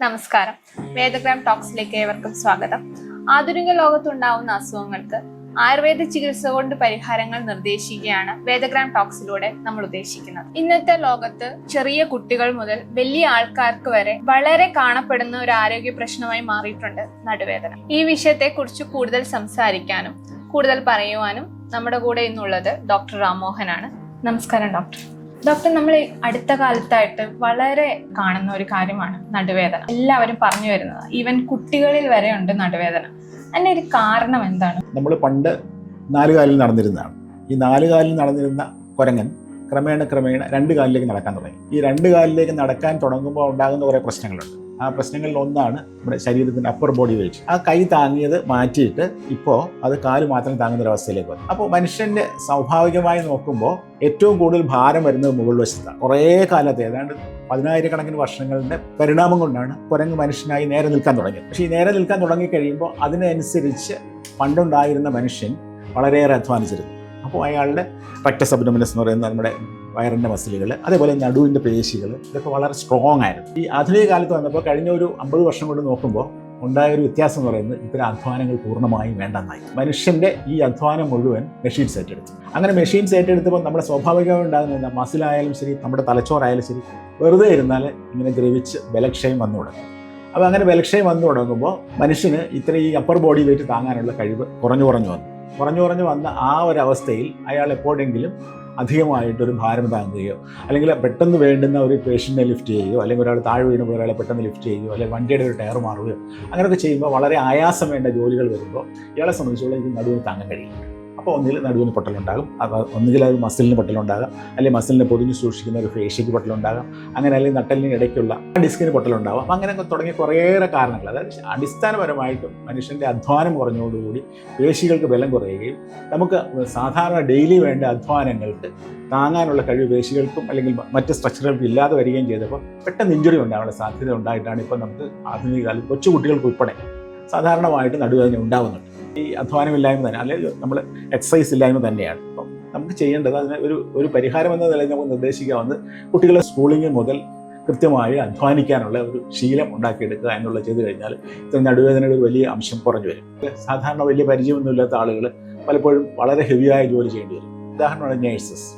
നമസ്കാരം. വേദഗ്രാം ടോക്സിലേക്ക് ഏവർക്കും സ്വാഗതം. ആധുനിക ലോകത്തുണ്ടാവുന്ന അസുഖങ്ങൾക്ക് ആയുർവേദ ചികിത്സ കൊണ്ട് പരിഹാരങ്ങൾ നിർദ്ദേശിക്കുകയാണ് വേദഗ്രാം ടോക്സിലൂടെ നമ്മൾ ഉദ്ദേശിക്കുന്നത്. ഇന്നത്തെ ലോകത്ത് ചെറിയ കുട്ടികൾ മുതൽ വലിയ ആൾക്കാർക്ക് വരെ വളരെ കാണപ്പെടുന്ന ഒരു ആരോഗ്യ പ്രശ്നമായി മാറിയിട്ടുണ്ട് നടുവേദന. ഈ വിഷയത്തെ കുറിച്ച് കൂടുതൽ സംസാരിക്കാനും കൂടുതൽ പറയുവാനും നമ്മുടെ കൂടെ ഇന്നുള്ളത് ഡോക്ടർ രാമോഹനാണ്. നമസ്കാരം ഡോക്ടർ. ഡോക്ടർ നമ്മൾ അടുത്ത കാലത്തായിട്ട് വളരെ കാണുന്ന ഒരു കാര്യമാണ് നടുവേദന. എല്ലാവരും പറഞ്ഞു വരുന്നത് ഈവൻ കുട്ടികളിൽ വരെ ഉണ്ട് നടുവേദന. അതിന്റെ ഒരു കാരണം എന്താണ്? നമ്മൾ പണ്ട് നാലുകാലിൽ നടന്നിരുന്നതാണ്. ഈ നാലുകാലിൽ നടന്നിരുന്ന കുരങ്ങൻ ക്രമേണ ക്രമേണ രണ്ട് കാലിലേക്ക് നടക്കാൻ തുടങ്ങി. ഈ രണ്ട് കാലിലേക്ക് നടക്കാൻ തുടങ്ങുമ്പോൾ ഉണ്ടാകുന്ന കുറേ പ്രശ്നങ്ങളുണ്ട്. ആ പ്രശ്നങ്ങളിൽ ഒന്നാണ് നമ്മുടെ ശരീരത്തിന്റെ അപ്പർ ബോഡി വെയിറ്റ് ആ കൈ താങ്ങിയത് മാറ്റിയിട്ട് ഇപ്പോൾ അത് കാൽ മാത്രം താങ്ങുന്ന ഒരു അവസ്ഥയിലേക്ക് വന്നു. അപ്പോൾ മനുഷ്യന്റെ സ്വാഭാവികമായി നോക്കുമ്പോൾ ഏറ്റവും കൂടുതൽ ഭാരം വരുന്നത് മുകൾ വശത്താണ്. കുറേ കാലത്ത് ഏതാണ്ട് പതിനായിരക്കണക്കിന് വർഷങ്ങളുടെ പരിണാമം കൊണ്ടാണ് കുരങ്ങ് മനുഷ്യനായി നേരെ നിൽക്കാൻ തുടങ്ങിയത്. പക്ഷേ ഈ നേരെ നിൽക്കാൻ തുടങ്ങിക്കഴിയുമ്പോൾ അതിനനുസരിച്ച് പണ്ടുണ്ടായിരുന്ന മനുഷ്യൻ വളരെയേറെ അധ്വാനിച്ചിരുന്നു. അപ്പോൾ അയാളുടെ റക്റ്റസ് അബ്ഡോമിനസ് എന്ന് പറയുന്ന നമ്മുടെ വയറിന്റെ മസിലുകൾ അതേപോലെ നടുവിന്റെ പേശികൾ ഇതൊക്കെ വളരെ സ്ട്രോങ് ആയിരുന്നു. ഈ ആധുനിക കാലത്ത് വന്നപ്പോൾ കഴിഞ്ഞ ഒരു അമ്പത് വർഷം കൊണ്ട് നോക്കുമ്പോൾ ഉണ്ടായ ഒരു വ്യത്യാസം എന്ന് പറയുന്നത് ഇത്തരം അധ്വാനങ്ങൾ പൂർണമായും വേണ്ടെന്നായി. മനുഷ്യന്റെ ഈ അധ്വാനം മുഴുവൻ മെഷീൻസ് ഏറ്റെടുത്തു. അങ്ങനെ മെഷീൻസ് ഏറ്റെടുത്തപ്പോൾ നമ്മുടെ സ്വാഭാവികമായി ഉണ്ടാകുന്ന മസിലായാലും ശരി നമ്മുടെ തലച്ചോറായാലും ശരി വെറുതെ ഇരുന്നാൽ ഇങ്ങനെ ദ്രവിച്ച് ബലക്ഷയം വന്നു തുടങ്ങും. അപ്പോൾ അങ്ങനെ ബലക്ഷയം വന്നു തുടങ്ങുമ്പോൾ മനുഷ്യന് ഇത്ര ഈ അപ്പർ ബോഡി വെയിറ്റ് താങ്ങാനുള്ള കഴിവ് കുറഞ്ഞു കുറഞ്ഞു വന്നു. കുറഞ്ഞു കുറഞ്ഞു വന്ന ആ ഒരു അവസ്ഥയിൽ അയാൾ എപ്പോഴെങ്കിലും അധികമായിട്ടൊരു ഭാരം താങ്ങുകയോ അല്ലെങ്കിൽ പെട്ടെന്ന് വേണ്ടുന്ന ഒരു പേഷ്യന്റിനെ ലിഫ്റ്റ് ചെയ്യുകയോ അല്ലെങ്കിൽ ഒരാൾ താഴെ വീണുമ്പോൾ ഒരാളെ പെട്ടെന്ന് ലിഫ്റ്റ് ചെയ്യുകയോ അല്ലെങ്കിൽ വണ്ടിയുടെ ഒരു ടയർ മാറുകയോ അങ്ങനെയൊക്കെ ചെയ്യുമ്പോൾ വളരെ ആയാസം വേണ്ട ജോലികൾ വരുമ്പോൾ ഇയാളെ സംബന്ധിച്ചോളം ഇത് നടുവിന് താങ്ങാൻ കഴിയില്ല. അപ്പോൾ ഒന്നിൽ നടുവിന് പൊട്ടലുണ്ടാകും. അപ്പോൾ ഒന്നുകിൽ അത് മസിലിന് പൊട്ടലുണ്ടാകാം. അല്ലെങ്കിൽ മസിലിനെ പൊതിഞ്ഞ് സൂക്ഷിക്കുന്ന ഒരു ഫേഷ്യയ്ക്ക് പൊട്ടലുണ്ടാകാം. അങ്ങനെ അല്ലെങ്കിൽ നട്ടലിന് ഇടയ്ക്കുള്ള ഡിസ്കിന് പൊട്ടലുണ്ടാകാം. അങ്ങനെ തുടങ്ങിയ കുറേയേറെ കാരണങ്ങൾ. അതായത് അടിസ്ഥാനപരമായിട്ടും മനുഷ്യന്റെ അധ്വാനം കുറഞ്ഞതോടുകൂടി പേശികൾക്ക് ബലം കുറയുകയും നമുക്ക് സാധാരണ ഡെയിലി വേണ്ട അധ്വാനങ്ങൾക്ക് താങ്ങാനുള്ള കഴിവ് പേശികൾക്കും അല്ലെങ്കിൽ മറ്റ് സ്ട്രക്ചറുകൾക്കും ഇല്ലാതെ വരികയും ചെയ്തപ്പോൾ പെട്ടെന്ന് ഇഞ്ചുറി ഉണ്ടാകാനുള്ള സാധ്യത ഉണ്ടായിട്ടാണ് ഇപ്പോൾ നമുക്ക് ആധുനിക കാലത്ത് കൊച്ചുകുട്ടികൾക്ക് ഉൾപ്പെടെ സാധാരണമായിട്ട് നടുവേദന ഉണ്ടാകുന്നുണ്ട് ഈ അധ്വാനമില്ലായ്മ തന്നെ അല്ലെങ്കിൽ നമ്മൾ എക്സസൈസ് ഇല്ലായ്മ തന്നെയാണ്. അപ്പം നമുക്ക് ചെയ്യേണ്ടത് അതിന് ഒരു ഒരു പരിഹാരം എന്ന നിലയിൽ നമുക്ക് നിർദ്ദേശിക്കാവുന്നത് കുട്ടികളെ സ്കൂളിംഗ് മുതൽ കൃത്യമായി അധ്വാനിക്കാനുള്ള ഒരു ശീലം ഉണ്ടാക്കിയെടുക്കുക എന്നുള്ളത് ചെയ്തു കഴിഞ്ഞാൽ ഇത്ര നടുവേദനയുടെ വലിയ അംശം കുറഞ്ഞു വരും. സാധാരണ വലിയ പരിചയമൊന്നുമില്ലാത്ത ആളുകൾ പലപ്പോഴും വളരെ ഹെവിയായ ജോലി ചെയ്യേണ്ടി വരും. ഉദാഹരണമാണ് നേഴ്സസ്.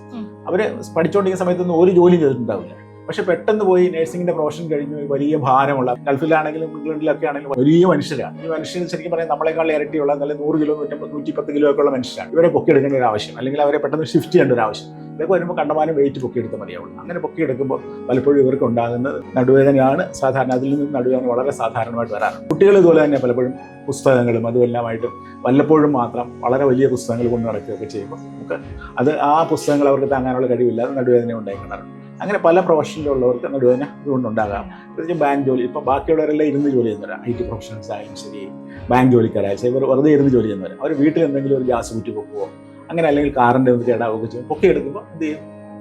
അവർ പഠിച്ചുകൊണ്ടിരിക്കുന്ന സമയത്തൊന്നും ഒരു ജോലി ചെയ്തിട്ടുണ്ടാവില്ല. പക്ഷെ പെട്ടെന്ന് പോയി നഴ്സിംഗിന്റെ പ്രൊഫഷൻ കഴിഞ്ഞ്. വലിയ ഭാരമുള്ള ഗൾഫിലാണെങ്കിലും ഇംഗ്ലണ്ടിലൊക്കെ ആണെങ്കിലും വലിയ മനുഷ്യരാണ്. ഈ മനുഷ്യർ ശരിക്കും പറയാൻ നമ്മളെക്കാൾ ഇരട്ടിയുള്ള നല്ല നൂറ് കിലോ നൂറ്റമ്പത് നൂറ്റി പത്ത് കിലോ ഒക്കെ ഉള്ള മനുഷ്യരാണ്. ഇവരെ പൊക്കിയെടുക്കേണ്ട ഒരു ആവശ്യം. അല്ലെങ്കിൽ അവരെ പെട്ടെന്ന് ഷിഫ്റ്റ് ചെയ്യേണ്ട ഒരു ആവശ്യം. ഇതൊക്കെ വരുമ്പോൾ കണ്ടമാനം വെയിറ്റ് പൊക്കി പൊക്കിയെടുത്താൽ മതിയാവുള്ളൂ. അങ്ങനെ പൊക്കി എടുക്കുമ്പോൾ പലപ്പോഴും ഇവർക്ക് ഉണ്ടാകുന്നത് നടുവേദനയാണ്. സാധാരണ അതിൽ നിന്ന് നടുവേദന വളരെ സാധാരണമായിട്ട് വരാറുണ്ട്. കുട്ടികൾ ഇതുപോലെ തന്നെ പലപ്പോഴും പുസ്തകങ്ങളും അതുമെല്ലാമായിട്ടും വല്ലപ്പോഴും മാത്രം വളരെ വലിയ പുസ്തകങ്ങൾ കൊണ്ട് നടക്കുകയൊക്കെ ചെയ്യുമ്പോൾ നമുക്ക് അത് ആ പുസ്തകങ്ങൾ അവർക്ക് താങ്ങാനുള്ള കഴിവില്ലാതെ നടുവേദന ഉണ്ടായിക്കൊണ്ടാറുണ്ട് അങ്ങനെ പല പ്രൊഫഷനിലുള്ളവർക്ക് നടുവേദന ഇതുകൊണ്ടുണ്ടാകാം. പ്രത്യേകിച്ച് ബാങ്ക് ജോലി ഇപ്പോൾ ബാക്കിയുള്ളവരെല്ലാം ഇരുന്ന് ജോലി ചെയ്യുന്നവരാണ് ഐ ടി പ്രൊഫഷണൽസ് ആയാലും ശരി ബാങ്ക് ജോലിക്കാരായാലും ശരി ഇവർ വെറുതെ ഇരുന്ന് ജോലി ചെയ്യുന്നവർ അവർ വീട്ടിൽ എന്തെങ്കിലും ഒരു ഗ്യാസ് കുറ്റി പൊക്കുവോ അങ്ങനെ അല്ലെങ്കിൽ കാറിന്റെ ഒന്ന് കേടാവുകയോ ചെയ്യും പൊക്കി എടുക്കുമ്പോൾ എന്ത് ചെയ്യും?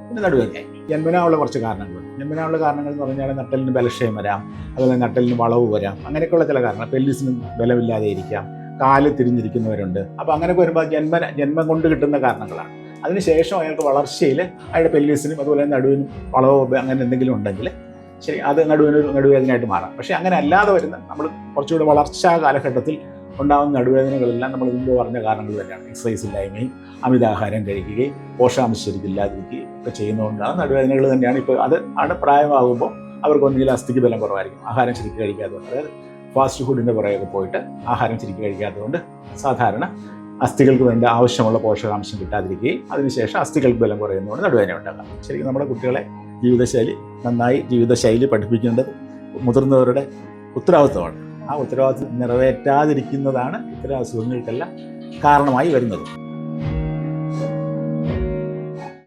പിന്നെ നടുവേദനയായി. ജന്മനാവുള്ള കുറച്ച് കാരണങ്ങളുണ്ട്. ജന്മനാവുള്ള കാരണങ്ങൾ എന്ന് പറഞ്ഞാൽ നട്ടലിന് ബലക്ഷയം വരാം അതുപോലെ നട്ടലിന് വളവ് വരാം അങ്ങനെയൊക്കെയുള്ള ചില കാരണങ്ങൾ. പെല്ലിസിന് ബലമില്ലാതെ ഇരിക്കാം കാൽ തിരിഞ്ഞിരിക്കുന്നവരുണ്ട്. അപ്പോൾ അങ്ങനെയൊക്കെ വരുമ്പോൾ ജന്മ ജന്മം കൊണ്ട് കിട്ടുന്ന കാരണങ്ങളാണ്. അതിനുശേഷം അയാൾക്ക് വളർച്ചയിൽ അയാളുടെ പെല്ലീസിനും അതുപോലെ നടുവിനും വളവോ അങ്ങനെ എന്തെങ്കിലും ഉണ്ടെങ്കിൽ ശരി അത് നടുവിനൊരു നടുവേദനയായിട്ട് മാറാം. പക്ഷേ അങ്ങനെ അല്ലാതെ വരുന്ന നമ്മൾ കുറച്ചുകൂടി വളർച്ചാ കാലഘട്ടത്തിൽ ഉണ്ടാകുന്ന നടുവേദനകളെല്ലാം നമ്മൾ മുമ്പ് പറഞ്ഞ കാരണങ്ങൾ തന്നെയാണ്. എക്സസൈസ് ഇല്ലായ്മയും അമിതാഹാരം കഴിക്കുകയും പോഷകാംശം ശരിക്കും ഇല്ലാതിരിക്കുകയും ഒക്കെ ചെയ്യുന്നതുകൊണ്ടാണ് നടുവേദനകൾ തന്നെയാണ്. ഇപ്പോൾ അത് ആണ് പ്രായമാകുമ്പോൾ അവർക്ക് ഒന്നുകിൽ അസ്ഥിക്ക് ബലം കുറവായിരിക്കും. ആഹാരം ശരിക്കും കഴിക്കാത്തതുകൊണ്ട് അതായത് ഫാസ്റ്റ് ഫുഡിന്റെ പുറകെ പോയിട്ട് ആഹാരം ശരിക്കും കഴിക്കാത്തതുകൊണ്ട് സാധാരണ അസ്ഥികൾക്ക് വേണ്ട ആവശ്യമുള്ള പോഷകാംശം കിട്ടാതിരിക്കുകയും അതിനുശേഷം അസ്ഥികൾക്ക് ബലം കുറയുന്നതുകൊണ്ട് നടുവേദന ഉണ്ടാകാം ശരിക്കും നമ്മുടെ കുട്ടികളെ ജീവിതശൈലി നന്നായി ജീവിതശൈലി പഠിപ്പിക്കേണ്ടത് മുതിർന്നവരുടെ ഉത്തരവാദിത്തമാണ് ആ ഉത്തരവാദിത്വം നിറവേറ്റാതിരിക്കുന്നതാണ് ഇത്തരം അസുഖങ്ങൾക്കെല്ലാം കാരണമായി വരുന്നത്.